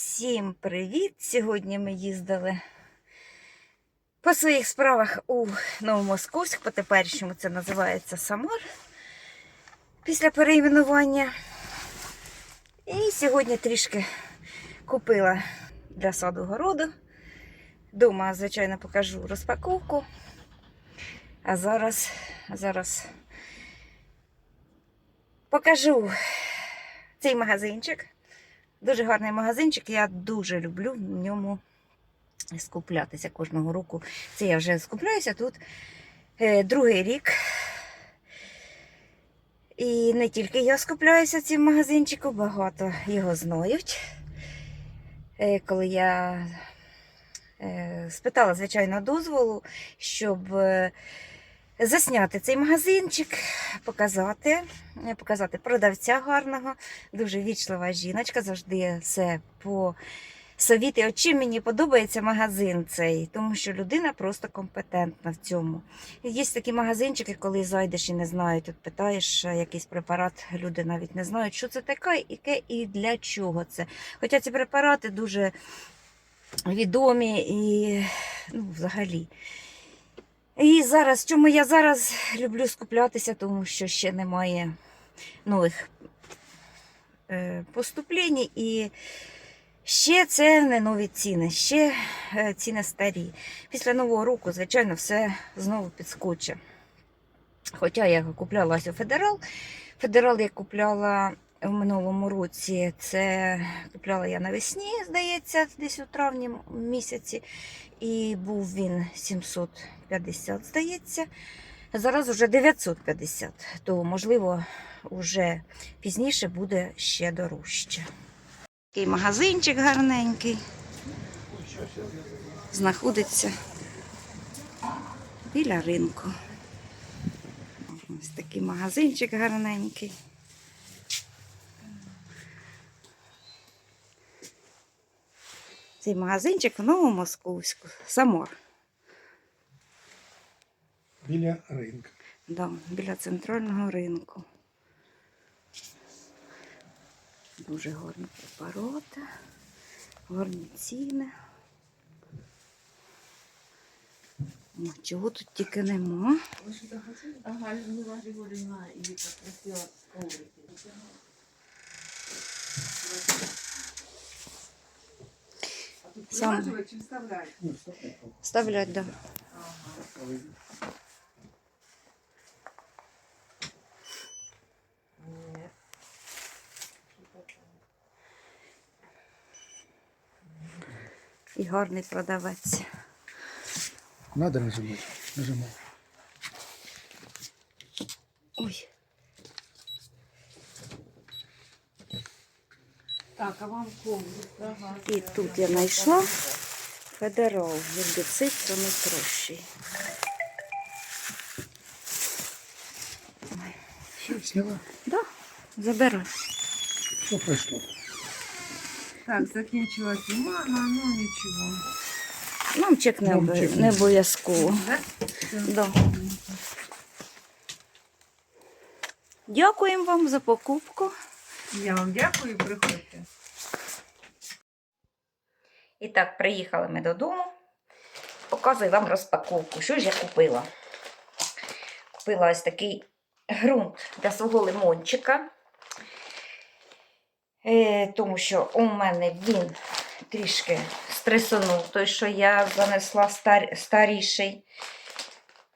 Всім привіт! Сьогодні ми їздили по своїх справах у Новомосковськ, по теперішньому це називається Самар після переіменування. І сьогодні трішки купила для саду городу. Дома, звичайно, покажу розпаковку. А зараз, а зараз покажу цей магазинчик. Дуже гарний магазинчик. Я дуже люблю в ньому скуплятися кожного року. Це я вже скупляюся тут е, другий рік. І не тільки я скупляюся в цьому магазинчику, багато його знають. Е, Коли я е, спитала, звичайно, дозволу, щоб засняти цей магазинчик, показати, показати продавця гарного, дуже вічлива жіночка, завжди все по совіти. Чим мені подобається магазин цей, тому що людина просто компетентна в цьому. Є такі магазинчики, коли зайдеш і не знають, от питаєш якийсь препарат, люди навіть не знають, що це таке, яке і для чого це. Хоча ці препарати дуже відомі і ну, взагалі. І зараз, чому я зараз люблю скуплятися, тому що ще немає нових е, поступлень і ще це не нові ціни, ще е, ціни старі. Після Нового року, звичайно, все знову підскоче. Хоча я купляла ось у Федерал. Федерал я купляла в минулому році. Це купляла я навесні, здається, десь у травні місяці. І був він 750, здається. Зараз вже 950, то, можливо, вже пізніше буде ще дорожче. Такий магазинчик гарненький. Знаходиться біля ринку. Ось такий магазинчик гарненький. Цей магазинчик в Новомосковську. Самор. Біля ринка. Да, біля центрального ринку. Дуже гарні препарати, гарні ціни. О, чого тут тільки нема. Ага, Людмила Григорівна і попросила коврики. Сам чи вставляють? Ну, вставлять, да. Ні. І гарний продавець. Надо нажимати. Нажимай. Ой, Так, а вам? Ага. і тут я знайшла федерал, гербіцид. Все, сняла. Да, забирай. Все пройшло. Так, закінчила зима, ну нічого. Нам чек не, не- обов'язково. Да. Дякуємо вам за покупку. Я вам дякую, приходьте. І так, приїхали ми додому. Показую вам розпаковку. Що ж я купила? Купила ось такий ґрунт для свого лимончика. Е, тому що у мене він трішки стресонув, той, що я занесла стар, старіший.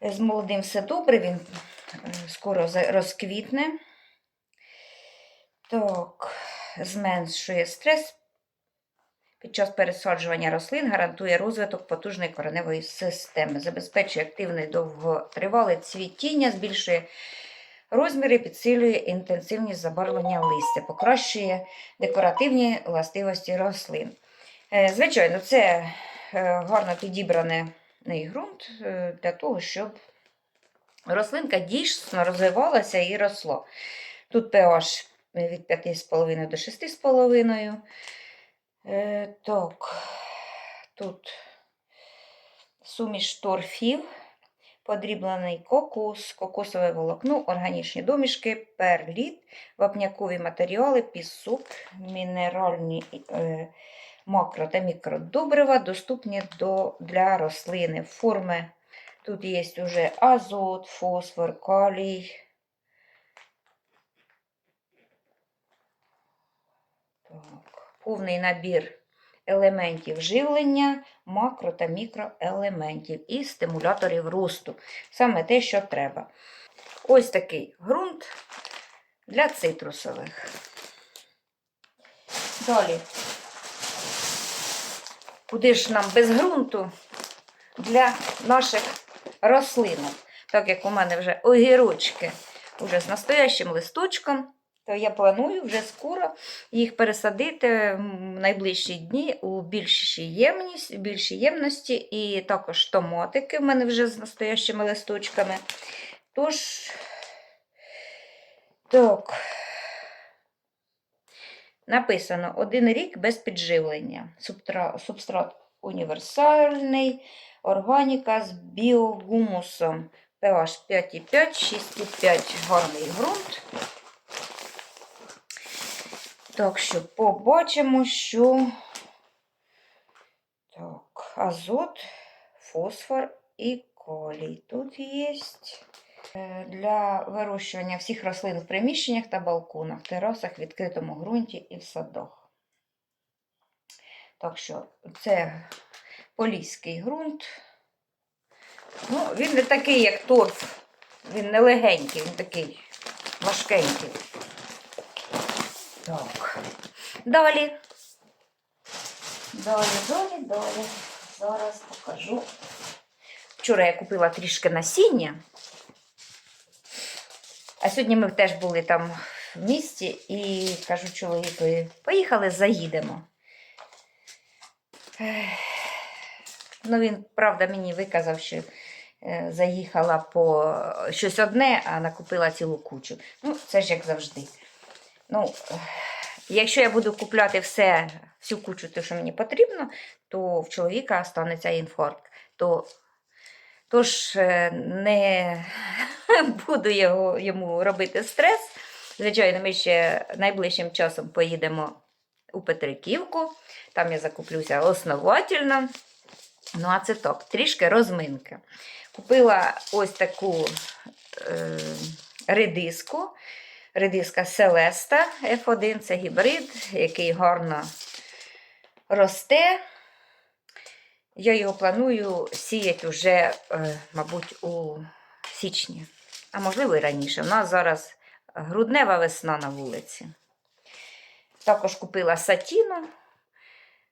З молодим все добре, він е, скоро розквітне. Так, зменшує стрес під час пересаджування рослин гарантує розвиток потужної кореневої системи, забезпечує активне довготривале цвітіння, збільшує розміри, підсилює інтенсивність забарвлення листя, покращує декоративні властивості рослин. Е, Звичайно, це е, гарно підібраний ґрунт е, для того, щоб рослинка дійсно розвивалася і росла. Тут pH від 5,5 до 6,5. Е, так, тут суміш торфів, подріблений кокос, кокосове волокно, органічні домішки, перліт, вапнякові матеріали, пісок, мінеральні е, макро та мікродобрива доступні до, для рослини. Форми тут є вже азот, фосфор, калій. Так, повний набір елементів живлення, макро та мікроелементів і стимуляторів росту. Саме те, що треба. Ось такий ґрунт для цитрусових. Далі. Куди ж нам без ґрунту для наших рослинок? Так як у мене вже огірочки вже з настоящим листочком, то я планую вже скоро їх пересадити в найближчі дні у більші ємність, більші ємності, і також томатики в мене вже з настоящими листочками. Тож, так, написано один рік без підживлення. Субстрат універсальний, органіка з біогумусом. pH 5,5, 6,5 гарний ґрунт. Так що побачимо, що так, азот, фосфор і калій тут є. Е, Для вирощування всіх рослин в приміщеннях та балконах, терасах, відкритому ґрунті і в садах. Так що це поліський ґрунт. Ну, він не такий, як торф. Він не легенький, він такий важкенький. Так. Далі. Далі, далі, далі. Зараз покажу. Вчора я купила трішки насіння. А сьогодні ми теж були там в місті і кажу чоловікові, поїхали, заїдемо. Ну, він, правда, мені виказав, що е, заїхала по щось одне, а накупила цілу кучу. Ну, це ж як завжди. Ну, якщо я буду купляти все, всю кучу, те, що мені потрібно, то в чоловіка станеться інфаркт. То, тож е, не буду його, йому робити стрес. Звичайно, ми ще найближчим часом поїдемо у Петриківку. Там я закуплюся основательно. Ну, а це так, трішки розминки. Купила ось таку е, редиску. Редиска Селеста F1 це гібрид, який гарно росте. Я його планую сіяти вже, е, мабуть, у січні, а можливо і раніше. У нас зараз груднева весна на вулиці. Також купила сатіну,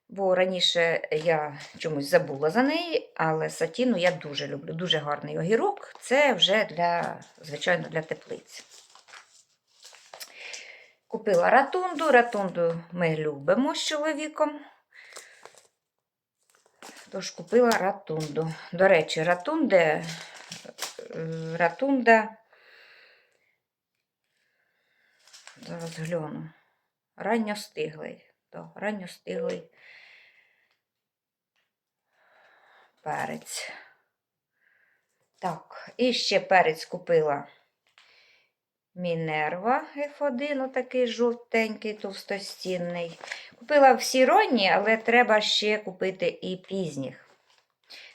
бо раніше я чомусь забула за неї, але сатіну я дуже люблю. Дуже гарний огірок. Це вже для, звичайно, для теплиць. Купила ратунду. Ратунду ми любимо з чоловіком. Тож купила ратунду. До речі, ратунде, е, ратунда. Зараз гляну. Ранньостиглий. Да, ранньостиглий перець. Так, і ще перець купила Мінерва F1, отакий жовтенький, товстостінний. Купила всі ранні, але треба ще купити і пізніх.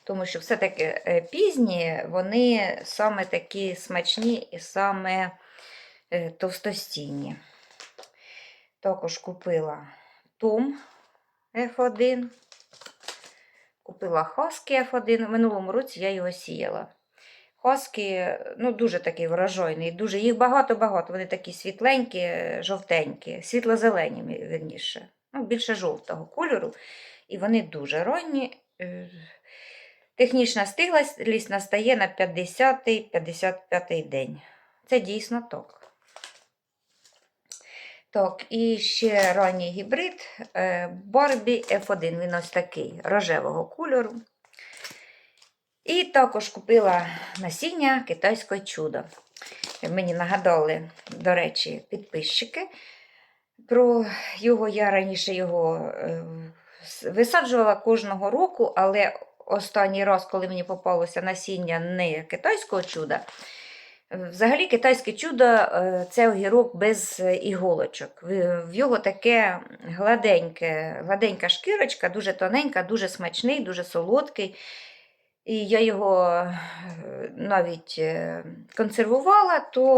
Тому що все-таки е, пізні, вони саме такі смачні і саме е, товстостінні. Також купила Том F1. Купила Хаскі F1. В минулому році я його сіяла. Хаскі, ну, дуже такий врожайний, дуже їх багато-багато. Вони такі світленькі, жовтенькі, світло-зелені, верніше. Ну, більше жовтого кольору. І вони дуже ранні. Е, Технічна стиглість настає на 50-55 день. Це дійсно так. Так, і ще ранній гібрид е, Barbie F1. Він ось такий рожевого кольору. І також купила насіння китайського чудо. Мені нагадали, до речі, підписчики. Про його я раніше його е, висаджувала кожного року, але останній раз, коли мені попалося насіння не китайського чуда, Взагалі, китайське чудо е, це огірок без е, іголочок. В його таке гладеньке, гладенька шкірочка, дуже тоненька, дуже смачний, дуже солодкий. І я його е, навіть е, консервувала, то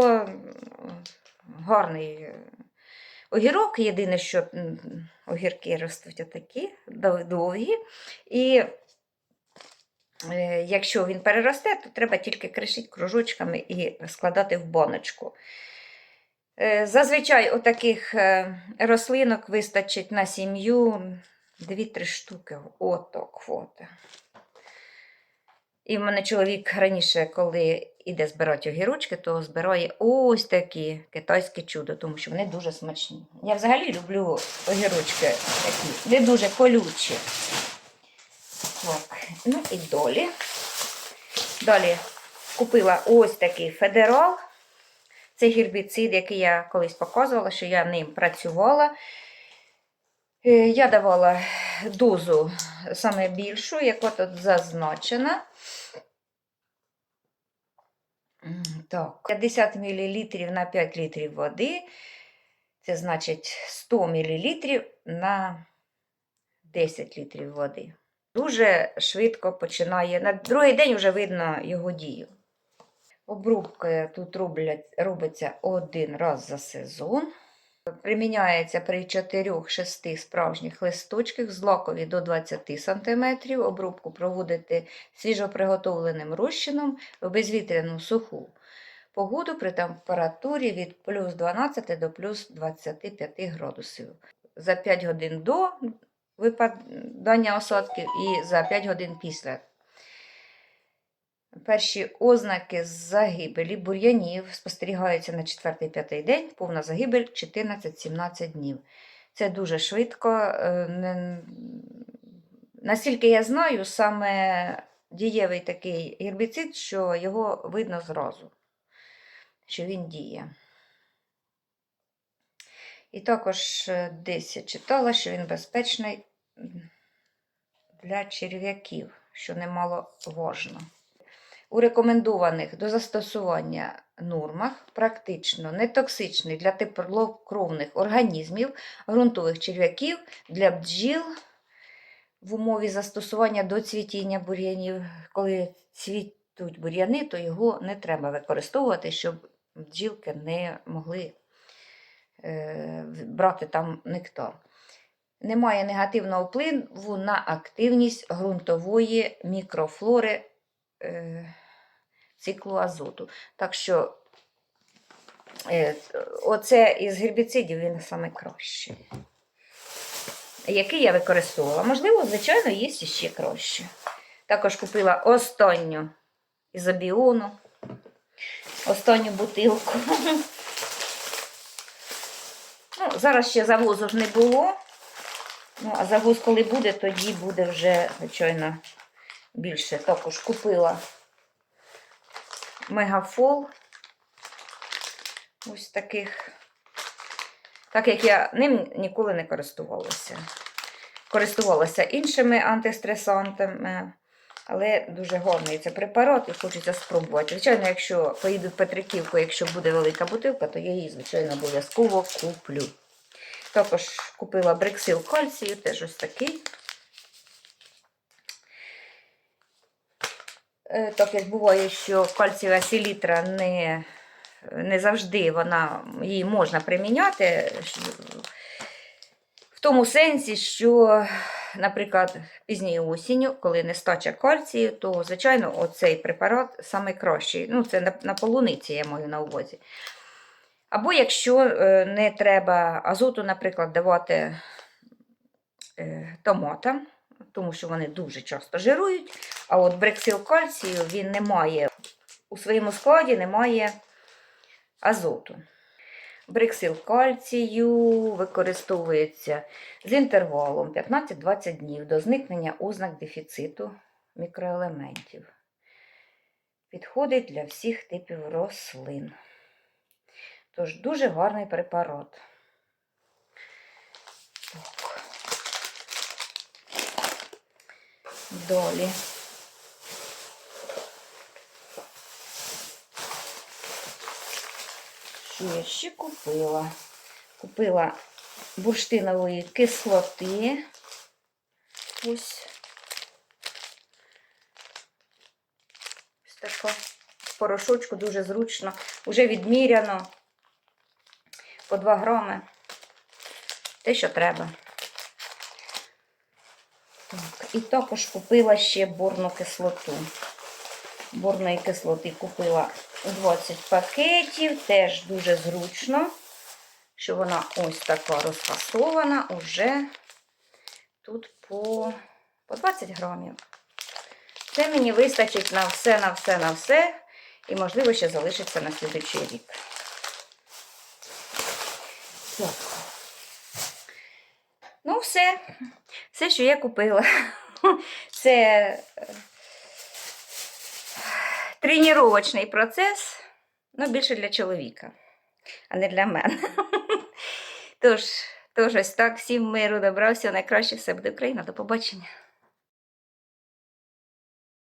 гарний е, огірок. Єдине, що огірки ростуть отакі довгі. І якщо він переросте, то треба тільки кришити кружочками і складати в баночку. Зазвичай отаких рослинок вистачить на сім'ю 2-3 штуки. Отак от. І в мене чоловік раніше, коли іде збирати огірочки, то збирає ось такі китайські чудо, тому що вони дуже смачні. Я взагалі люблю огірочки такі, не дуже колючі. Так, ну і долі. Далі купила ось такий федерал. Це гербіцид, який я колись показувала, що я ним працювала. Е, Я давала дозу саме більшу, яка тут зазначена. Так, 50 мл на 5 літрів води. Це значить 100 мл на 10 літрів води. Дуже швидко починає. На другий день вже видно його дію. Обрубки тут роблять, робиться один раз за сезон. Приміняється при 4-6 справжніх листочках з лакові до 20 см. Обрубку проводити свіжоприготовленим розчином в безвітряну суху погоду при температурі від плюс 12 до плюс 25 градусів. За 5 годин до випадання осадків і за 5 годин після. Перші ознаки загибелі бур'янів спостерігаються на 4-5 день, повна загибель 14-17 днів. Це дуже швидко. е, Наскільки я знаю, саме дієвий такий гербіцид, що його видно зразу, що він діє. І також е, десь я читала, що він безпечний для черв'яків, що немало важно. У рекомендованих до застосування нормах практично нетоксичний для теплокровних організмів, ґрунтових черв'яків для бджіл в умові застосування до цвітіння бур'янів. Коли цвітуть бур'яни, то його не треба використовувати, щоб бджілки не могли е, брати там нектар. Немає негативного впливу на активність ґрунтової мікрофлори е, циклу азоту. Так що е, оце із гербіцидів він саме кращий. Який я використовувала. Можливо, звичайно, є ще краще. Також купила останню ізобіону, останню бутилку. Ну, зараз ще завозу ж не було. Ну, а завоз, коли буде, тоді буде вже, звичайно, більше. Також купила мегафол. Ось таких. Так як я ним ніколи не користувалася. Користувалася іншими антистресантами, але дуже гарний це препарат і хочеться спробувати. Звичайно, якщо поїду в Петриківку, якщо буде велика бутилка, то я її, звичайно, обов'язково куплю. Також купила брексил кальцію, теж ось такий. Так як буває, що кальцієва селітра не, не завжди вона, її можна приміняти. В тому сенсі, що, наприклад, пізньою осінню, коли нестача кальцію, то, звичайно, оцей препарат найкращий. Ну, це на, на полуниці, я маю на увазі. Або якщо е, не треба азоту, наприклад, давати е, томатам, тому що вони дуже часто жирують, а от брексил кальцію він не має, у своєму складі немає азоту. Брексил кальцію використовується з інтервалом 15-20 днів до зникнення ознак дефіциту мікроелементів. Підходить для всіх типів рослин. Тож дуже гарний препарат. Далі. що я ще купила? Купила бурштинової кислоти. Ось. Ось така порошочку дуже зручно. Уже відміряно по 2 грами. Те, що треба. Так, і також купила ще борну кислоту. Борної кислоти купила 20 пакетів, теж дуже зручно, що вона ось така розфасована уже тут по, по 20 грамів. Це мені вистачить на все, на все, на все. І, можливо, ще залишиться на слідуючий рік. Так. Ну, все. Все, що я купила. Це е, тренувачний процес, ну, більше для чоловіка, а не для мене. Тож, тож ось так, всім миру, добра, всього найкраще, все буде Україна. До побачення.